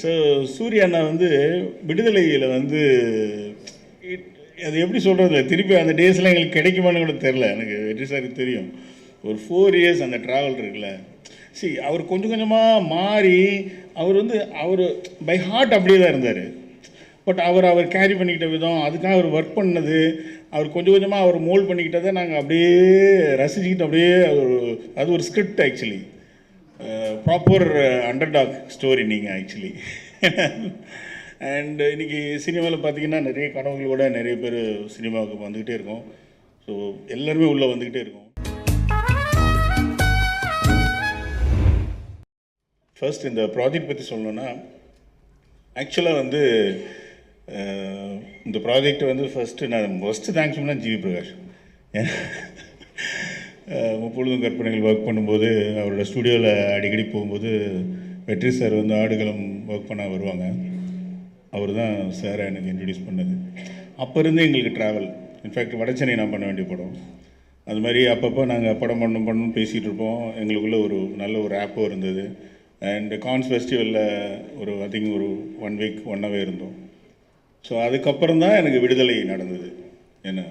So Surya அண்ணா வந்து விடுதலையில் வந்து அது எப்படி சொல்கிறது திருப்பி அந்த டேஸ்லாம் எங்களுக்கு கிடைக்குமான்னு கூட தெரில எனக்கு வெற்றி சாரி தெரியும். ஒரு ஃபோர் இயர்ஸ் அந்த ட்ராவல் இருக்குல்ல. சரி அவர் கொஞ்சம் கொஞ்சமாக மாறி அவர் வந்து அவர் பை ஹார்ட் அப்படியே தான் இருந்தார். பட் அவர் அவர் கேரி பண்ணிக்கிட்ட விதம் அதுக்காக அவர் ஒர்க் பண்ணது அவர் கொஞ்சம் கொஞ்சமாக அவர் மோல்ட் பண்ணிக்கிட்டதை நாங்கள் அப்படியே ரசிச்சுக்கிட்டு அப்படியே அது ஒரு script actually proper underdog story நீங்கள் ஆக்சுவலி அண்ட் இன்றைக்கி சினிமாவில் பார்த்தீங்கன்னா நிறைய கனவுகளோட நிறைய பேர் சினிமாவுக்கு வந்துக்கிட்டே இருக்கோம். ஸோ எல்லாருமே உள்ளே வந்துக்கிட்டே இருக்கோம். ஃபர்ஸ்ட் இந்த ப்ராஜெக்ட் பற்றி சொல்லணுன்னா ஆக்சுவலாக வந்து இந்த ப்ராஜெக்ட் வந்து ஃபஸ்ட்டு நான் ஃபஸ்ட்டு தேங்க்ஸ் பண்ணால் ஜிவி பிரகாஷ். முப்பொழுதும் கற்பனைகள் ஒர்க் பண்ணும்போது அவரோட ஸ்டுடியோவில் அடிக்கடி போகும்போது வெற்றி சார் வந்து ஆடுகளம் ஒர்க் பண்ண வருவாங்க. அவர் தான் சாரை எனக்கு இன்ட்ரடியூஸ் பண்ணது. அப்போ இருந்து எங்களுக்கு ட்ராவல் இன்ஃபேக்ட் வடச்சென்னை நான் பண்ண வேண்டிய படம். அது மாதிரி அப்பப்போ நாங்கள் படம் பண்ணணும் பண்ணணும் பேசிகிட்டு இருப்போம். எங்களுக்குள்ள ஒரு நல்ல ஒரு ஆப்பும் இருந்தது. அண்ட் கான்ஸ் ஃபெஸ்டிவலில் ஒரு ஐ திங்க் ஒரு ஒன் வீக் ஒன்னாகவே இருந்தோம். ஸோ அதுக்கப்புறம் தான் எனக்கு விடுதலை நடந்தது. என்ன?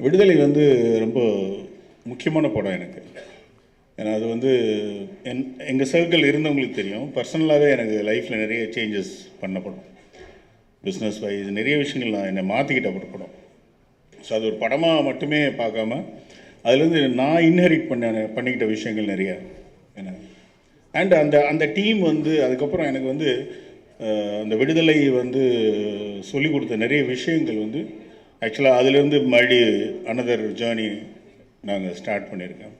விடுதலை வந்து ரொம்ப முக்கியமான படம் எனக்கு. ஏன்னா அது வந்து என் எங்கள் சர்க்கிள் இருந்தவங்களுக்கு தெரியும். பர்சனலாகவே எனக்கு லைஃப்பில் நிறைய சேஞ்சஸ் பண்ண படம். பிஸ்னஸ் வைஸ் நிறைய விஷயங்கள் நான் என்னை மாற்றிக்கிட்ட ஒரு படம். ஸோ அது ஒரு படமாக மட்டுமே பார்க்காம அதுலேருந்து நான் இன்ஹெரிட் பண்ண பண்ணிக்கிட்ட விஷயங்கள் நிறையா. என்ன? அண்ட் அந்த அந்த டீம் வந்து அதுக்கப்புறம் எனக்கு வந்து அந்த விடுதலை வந்து சொல்லிக் கொடுத்த நிறைய விஷயங்கள் வந்து ஆக்சுவலாக அதுலேருந்து மறுபடி அனதர் ஜேர்னி நாங்கள் ஸ்டார்ட் பண்ணியிருக்கோம்.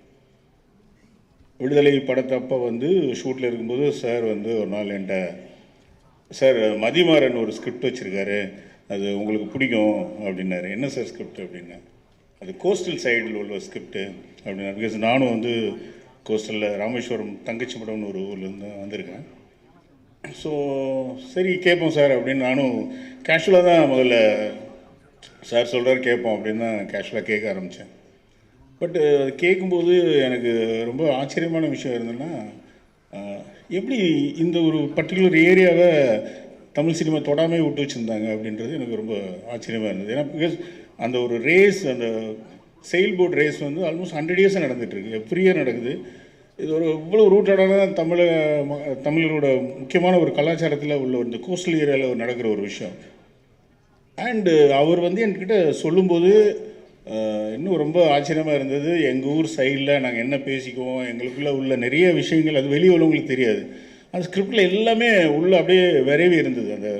விடுதலை படத்தப்போ வந்து ஷூட்டில் இருக்கும்போது சார் வந்து ஒரு நாள் என்கிட்ட சார் மதிமாறன் ஒரு ஸ்கிரிப்ட் வச்சுருக்காரு. அது உங்களுக்கு பிடிக்கும் அப்படின்னாரு. என்ன சார் ஸ்கிரிப்ட் அப்படின்னா அது கோஸ்டல் சைடில் உள்ள ஸ்கிரிப்ட்டு அப்படின்னா பிகாஸ் நானும் வந்து கோஸ்டலில் ராமேஸ்வரம் தங்கச்சி படம்னு ஒரு ஊர்லேருந்து வந்திருக்கேன். ஸோ சரி கேட்போம் சார் அப்படின்னு நானும் கேஷுவலாக தான் முதல்ல சார் சொல்கிறார் கேட்போம் அப்படின்னு தான் கேஷுவலாக கேட்க ஆரம்பித்தேன் பட் அது கேட்கும்போது எனக்கு ரொம்ப ஆச்சரியமான விஷயம் இருந்ததுன்னா எப்படி இந்த ஒரு பர்டிகுலர் ஏரியாவை தமிழ் சினிமா தொடாமே விட்டு வச்சுருந்தாங்க அப்படின்றது எனக்கு ரொம்ப ஆச்சரியமாக இருந்தது. ஏன்னா பிகாஸ் அந்த ஒரு ரேஸ் அந்த செயல் போட் ரேஸ் வந்து ஆல்மோஸ்ட் ஹண்ட்ரட் இயர்ஸாக நடந்துகிட்ருக்கு எவ்ரி இயர் நடக்குது. இது ஒரு இவ்வளோ ரூட்டடான தமிழ தமிழரோட முக்கியமான ஒரு கலாச்சாரத்தில் உள்ள இந்த கோஸ்டல் ஏரியாவில் நடக்கிற ஒரு விஷயம். அண்டு அவர் வந்து என்கிட்ட சொல்லும்போது இன்னும் ரொம்ப ஆச்சரியமாக இருந்தது. எங்கள் ஊர் சைடில் நாங்கள் என்ன பேசிக்குவோம் எங்களுக்குள்ளே உள்ள நிறைய விஷயங்கள் அது வெளியே உள்ளவங்களுக்கு தெரியாது. அந்த ஸ்கிரிப்டில் எல்லாமே உள்ள அப்படியே விரைவி இருந்தது அந்த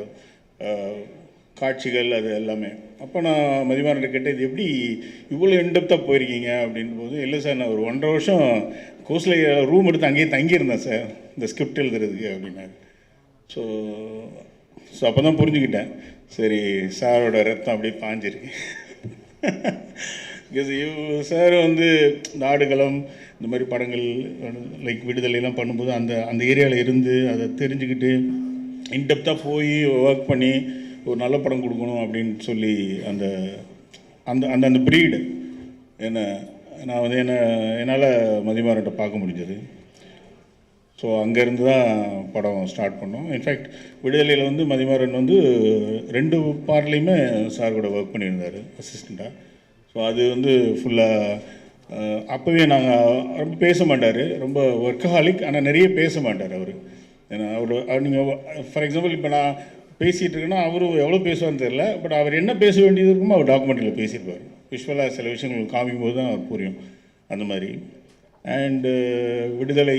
காட்சிகள் அது எல்லாமே. அப்போ நான் மதிமாரன் கேட்டேன் இது எப்படி இவ்வளோ இன்டெப்த்தாக போயிருக்கீங்க அப்படின் போது இல்லை சார் நான் ஒரு ஒன்றரை வருஷம் கோஸ்டில் ரூம் எடுத்து அங்கேயே தங்கியிருந்தேன் சார் இந்த ஸ்கிரிப்ட் எழுதுறதுக்கு அப்படின்னாரு. ஸோ ஸோ அப்போ தான் புரிஞ்சுக்கிட்டேன். சரி சாரோட ரத்தம் அப்படியே பாஞ்சிருக்கு. பிகாஸ் சார் வந்து இந்த ஆடுகளம் இந்த மாதிரி படங்கள் லைக் விடுதலைலாம் பண்ணும்போது அந்த அந்த ஏரியாவில் இருந்து அதை தெரிஞ்சுக்கிட்டு இன்டெப்த்தாக போய் ஒர்க் பண்ணி ஒரு நல்ல படம் கொடுக்கணும் அப்படின்னு சொல்லி அந்த அந்த அந்த அந்த ப்ரீடு என்ன நான் வந்து என்ன என்னால் மதிமாரன்ட்ட பார்க்க முடிஞ்சது. ஸோ அங்கேருந்து தான் படம் ஸ்டார்ட் பண்ணோம். இன்ஃபேக்ட் விடுதலையில் வந்து மதிமாறன் வந்து ரெண்டு பார்ட்லேயுமே சார் கூட ஒர்க் பண்ணியிருந்தார் அசிஸ்டண்ட்டாக ஸோ அது வந்து ஃபுல்லாக அப்போவே நாங்கள் ரொம்ப பேச மாட்டார். ரொம்ப ஒர்க்கஹாலிக் ஆனால் நிறைய பேச மாட்டார் அவர். ஏன்னா அவர் நீங்கள் ஃபார் எக்ஸாம்பிள் இப்போ நான் பேசிகிட்டு இருக்கேன்னா அவர் எவ்வளோ பேசுவார்னு தெரில பட் அவர் என்ன பேச வேண்டியது இருக்குமோ அவர் டாக்குமெண்ட்டில் பேசியிருப்பார் விஷுவலாக சில விஷயங்கள் காமிக்கும் போது தான் அவர் புரியும். அந்த மாதிரி. அண்டு விடுதலை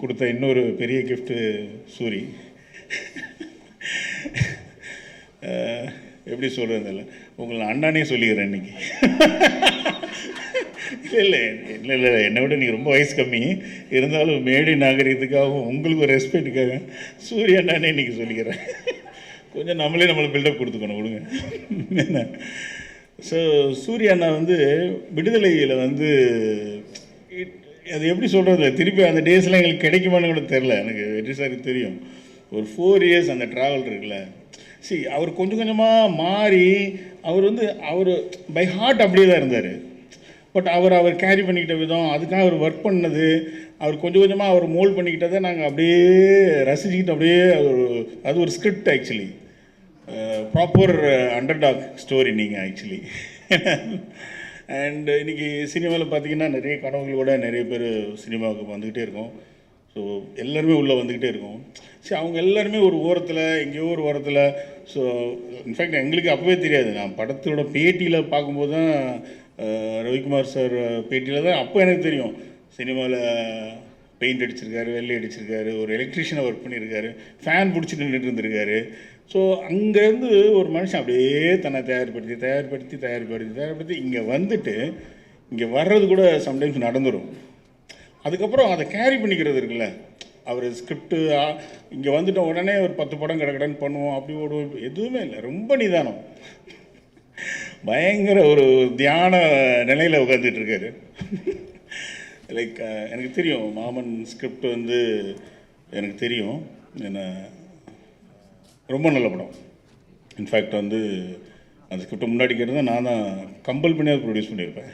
கொடுத்த இன்னொரு பெரிய கிஃப்ட்டு சூரி. எப்படி சொல்கிறது உங்களை அண்ணானே சொல்லிக்கிறேன் இன்னைக்கு. இல்லை இல்லை இல்லை இல்லை என்னை விட நீங்கள் ரொம்ப வயசு கம்மி. இருந்தாலும் மேடை நாகரிகத்துக்காகவும் உங்களுக்கு ஒரு ரெஸ்பெக்ட்டுக்காக சூரிய அண்ணானே இன்னைக்கு சொல்லிக்கிறேன். கொஞ்சம் நம்மளே நம்மளை பில்டப் கொடுத்துக்கணும் கொடுங்க. என்ன? ஸோ சூர்யா அண்ணா வந்து விடுதலையில் வந்து அது எப்படி சொல்கிறது திருப்பி அந்த டேஸ்லாம் எங்களுக்கு கிடைக்குமான்னு கூட தெரில எனக்கு வெற்றி சாருக்கு தெரியும். ஒரு ஃபோர் இயர்ஸ் அந்த ட்ராவல் இருக்குல்ல. சரி அவர் கொஞ்சம் கொஞ்சமாக மாறி அவர் வந்து அவர் பை ஹார்ட் அப்படியே தான் இருந்தார். பட் அவர் அவர் கேரி பண்ணிக்கிட்ட விதம் அதுக்காக அவர் ஒர்க் பண்ணது அவர் கொஞ்சம் கொஞ்சமாக அவர் மோல்ட் பண்ணிக்கிட்டதை நாங்கள் அப்படியே ரசிச்சுக்கிட்டு அப்படியே அது ஒரு அது ஒரு script actually proper underdog story நீங்கள் ஆக்சுவலி அண்ட் இன்னைக்கு சினிமாவில் பார்த்தீங்கன்னா நிறைய கனவுகளோட நிறைய பேர் சினிமாவுக்கு வந்துக்கிட்டே இருக்கோம். ஸோ எல்லாருமே உள்ளே வந்துக்கிட்டே இருக்கும். சரி அவங்க எல்லாருமே ஒரு ஓரத்தில் எங்கேயோ ஒரு ஓரத்தில் ஸோ இன்ஃபேக்ட் எங்களுக்கு அப்போவே தெரியாது. நான் படத்தோட பேட்டியில் பார்க்கும்போது தான் ரவிக்குமார் சார் பேட்டியில் தான் அப்போ எனக்கு தெரியும். சினிமாவில் பெயிண்ட் அடிச்சிருக்காரு வெள்ளை அடிச்சிருக்காரு ஒரு எலக்ட்ரிஷியனை ஒர்க் பண்ணியிருக்காரு ஃபேன் பிடிச்சிட்டு நின்றுட்டு இருந்திருக்காரு. ஸோ அங்கேருந்து ஒரு மனுஷன் அப்படியே தன்னை தயார்படுத்தி தயார்படுத்தி தயார்படுத்தி தயார்படுத்தி இங்கே வந்துட்டு இங்கே வர்றது கூட சம்டைம்ஸ் நடந்துடும் அதுக்கப்புறம் அதை கேரி பண்ணிக்கிறது இருக்குல்ல. அவர் ஸ்கிரிப்டு இங்கே வந்துட்ட உடனே ஒரு பத்து படம் கடகடன்னு பண்ணுவோம் அப்படி ஓடுவோம் எதுவுமே இல்லை. ரொம்ப நிதானம். பயங்கர ஒரு தியான நிலையில் உட்காந்துட்டு இருக்காரு. லைக் எனக்கு தெரியும் மாமன் ஸ்கிரிப்ட் வந்து எனக்கு தெரியும். என்ன ரொம்ப நல்ல படம். இன்ஃபேக்ட் வந்து அந்த ஸ்கிரிப்டை முன்னாடி கேட்டது நான் தான் கம்பல் பண்ணி அதை ப்ரொடியூஸ் பண்ணியிருப்பேன்.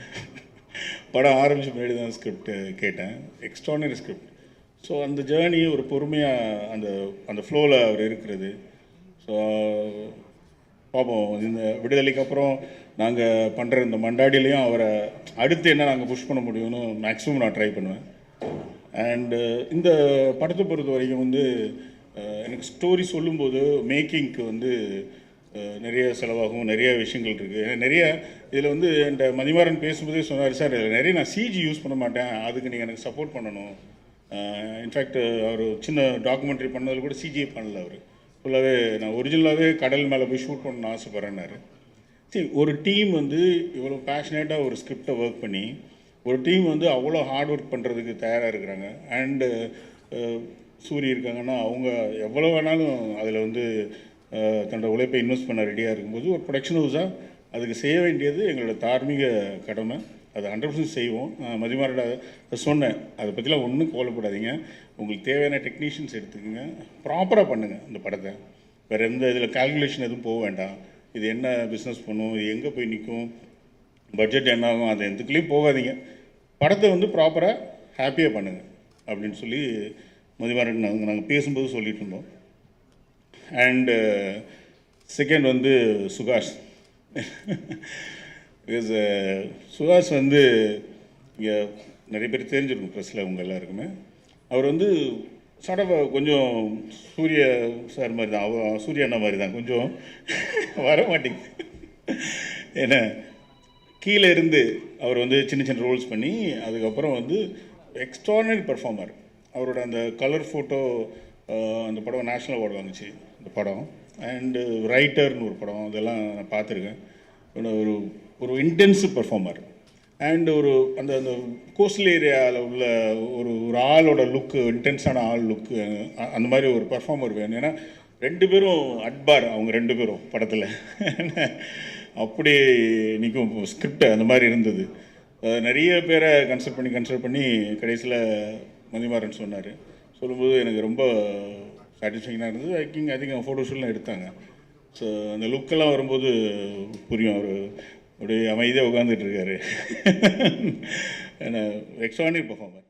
படம் ஆரம்பிச்ச முன்னாடி தான் ஸ்கிரிப்ட் கேட்டேன். எக்ஸ்ட்ரானரி ஸ்கிரிப்ட் ஸோ அந்த ஜேர்னி ஒரு பொறுமையாக அந்த அந்த ஃப்ளோவில் அவர் இருக்கிறது. ஸோ பார்ப்போம் இந்த விடுதலைக்கு அப்புறம் நாங்கள் பண்ணுற இந்த மண்டாடிலையும் அவரை அடுத்து என்ன நாங்கள் புஷ் பண்ண முடியும்னு மேக்ஸிமம் நான் ட்ரை பண்ணுவேன். அண்டு இந்த படத்தை பொறுத்த வரைக்கும் வந்து எனக்கு ஸ்டோரி சொல்லும்போது மேக்கிங்க்கு வந்து நிறைய செலவாகும் நிறைய விஷயங்கள் இருக்குது நிறைய இதில் வந்து என்கிட்ட மதிமாறன் பேசும்போதே சொன்னார் சார் இதில் நிறைய நான் சிஜி யூஸ் பண்ண மாட்டேன். அதுக்கு நீங்கள் எனக்கு சப்போர்ட் பண்ணணும். இன்ஃபேக்ட் அவர் சின்ன டாக்குமெண்ட்ரி பண்ணதில் கூட சிஜிஐ பண்ணல அவர். ஃபுல்லாகவே நான் ஒரிஜினலாகவே கடல் மேலே போய் ஷூட் பண்ணணும்னு ஆசைப்பட்றேன்னாரு. சரி ஒரு டீம் வந்து இவ்வளோ பேஷனேட்டாக ஒரு ஸ்கிரிப்டை ஒர்க் பண்ணி ஒரு டீம் வந்து அவ்வளோ ஹார்ட் ஒர்க் பண்ணுறதுக்கு தயாராக இருக்கிறாங்க. அண்டு சூரி இருக்காங்கன்னா அவங்க எவ்வளோ வேணாலும் அதில் வந்து தன்னோட உழைப்பை இன்வெஸ்ட் பண்ண ரெடியாக இருக்கும்போது ஒரு ப்ரொடக்ஷன் ஹவுஸாக அதுக்கு செய்ய வேண்டியது எங்களோட தார்மீக கடமை. அதை ஹண்ட்ரட் பர்சன்ட் செய்வோம். நான் மதிமாரோட சொன்னேன். அதை பற்றிலாம் ஒன்றும் கோலப்படாதீங்க உங்களுக்கு தேவையான டெக்னீஷியன்ஸ் எடுத்துக்கோங்க. ப்ராப்பராக பண்ணுங்கள் அந்த படத்தை. வேறு எந்த இதில் கால்குலேஷன் எதுவும் போக வேண்டாம். இது என்ன பிஸ்னஸ் பண்ணும்? இது எங்கே போய் நிற்கும்? பட்ஜெட் என்ன ஆகும்? அது எதுக்குள்ளேயும் போகாதீங்க. படத்தை வந்து ப்ராப்பராக ஹாப்பியாக பண்ணுங்கள் அப்படின்னு சொல்லி மதிமாரன் நாங்கள் நாங்கள் பேசும்போது சொல்லிட்டு இருந்தோம். அண்டு செகண்ட் uh, வந்து சுகாஷ். பிகாஸ் uh, சுகாஷ் வந்து இங்கே நிறைய பேர் தெரிஞ்சிருக்கும் ப்ரெஸ்ஸில் அவங்க எல்லாருக்குமே. அவர் வந்து சடவ uh, கொஞ்சம் சூரிய சார் மாதிரி தான். அவ சூரிய அண்ணா மாதிரி தான். கொஞ்சம் வர மாட்டேங்குது. ஏன்னா கீழே இருந்து அவர் வந்து சின்ன சின்ன ரோல்ஸ் பண்ணி அதுக்கப்புறம் வந்து எக்ஸ்ட்ரானரி பர்ஃபார்மர் அவரோட அந்த கலர் ஃபோட்டோ அந்த படம் நேஷ்னல் அவார்டு வாங்குச்சு. படம். அண்டு ரைட்டர்னு ஒரு படம். அதெல்லாம் நான் பார்த்துருக்கேன். ஒரு ஒரு- ஒரு இன்டென்சிவ் பர்ஃபார்மர் அண்ட் ஒரு அந்த அந்த கோஸ்டல் ஏரியாவில் உள்ள ஒரு ஒரு ஆளோட லுக்கு இன்டென்ஸான ஆள் லுக்கு அந்த மாதிரி ஒரு பர்ஃபார்மர் வேணும். ஏன்னா ரெண்டு பேரும் அட்பார் அவங்க ரெண்டு பேரும் படத்தில். அப்படி நிற்கும் ஸ்கிரிப்ட் அந்த மாதிரி இருந்தது. நிறைய பேரை கன்சல்ட் பண்ணி கன்சல்ட் பண்ணி கடைசியில் மதிமாறன் சொன்னார். சொல்லும்போது எனக்கு ரொம்ப சாட்டிஸ்ஃபைங்காக இருந்தது. ஹைக்கிங் அதிகம் ஃபோட்டோஷூட்லாம் ஃபோட்டோ எடுத்தாங்க. ஸோ அந்த லுக்கெல்லாம் வரும்போது புரியும் அவர். அப்படியே அமைதியாக உட்காந்துட்டு இருக்காரு. ஏன்னா எக்ஸ்ட்ரானரி பர்ஃபார்மர்